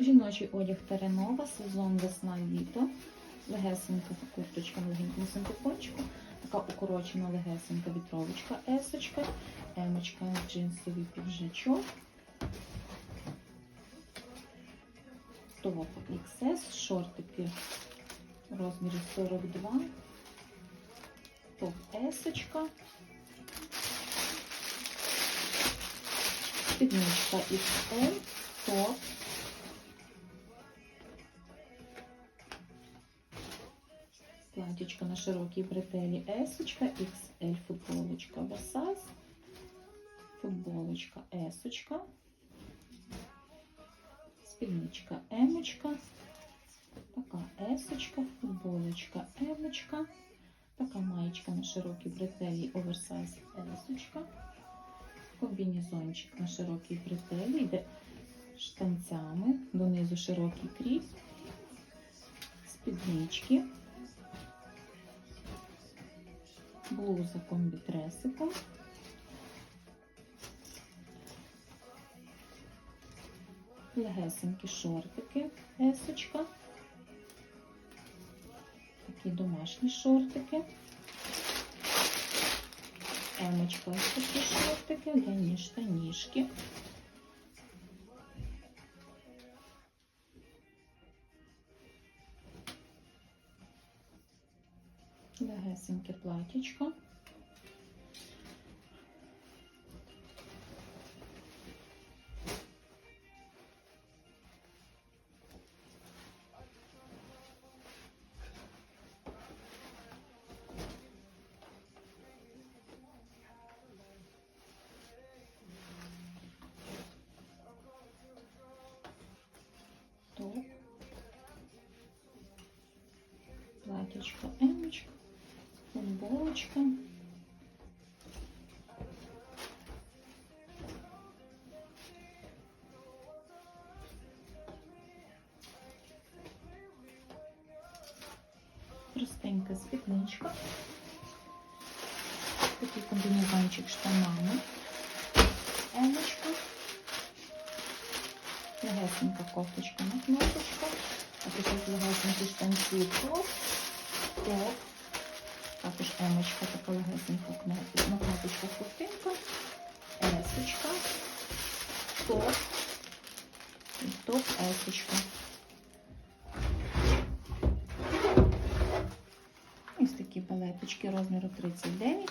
Жіночий одяг Теренова, сезон весна-літо. Легесенька курточка легенькому синтепончику. Така укорочена легесенька вітровочка, есочка, емочка, джинсовий піджачок. Топ XS, шортики в розмірі 42. Топ есочка. Спідничка XL, топ. Платічка на широкій бретелі есочка, XL футболочка Versace, футболочка есочка, спідничка емочка, така есочка, футболочка емочка, така маєчка на широкій бретелі оверсайз есочка, комбінезончик на широкій бретелі, йде штанцями, донизу широкий кріп, спіднички. Блуза комбітресиком. Легесенькі шортики, есочка. Такі домашні шортики. Емочка такі шортики, ляні штанішки. Легесеньке платічко. Топ. Платічко емочка. Футболочка. Простенька спідничка. Такий комбінезончик штанами. Емочка. Легесенька кофточка на кнопочках. А тут легесенькі штанці топ. Топ. Також емочка, така легесенька на кнопочку куртинка, есочка, топ топ есочка. Ось такі палеточки розміру 39.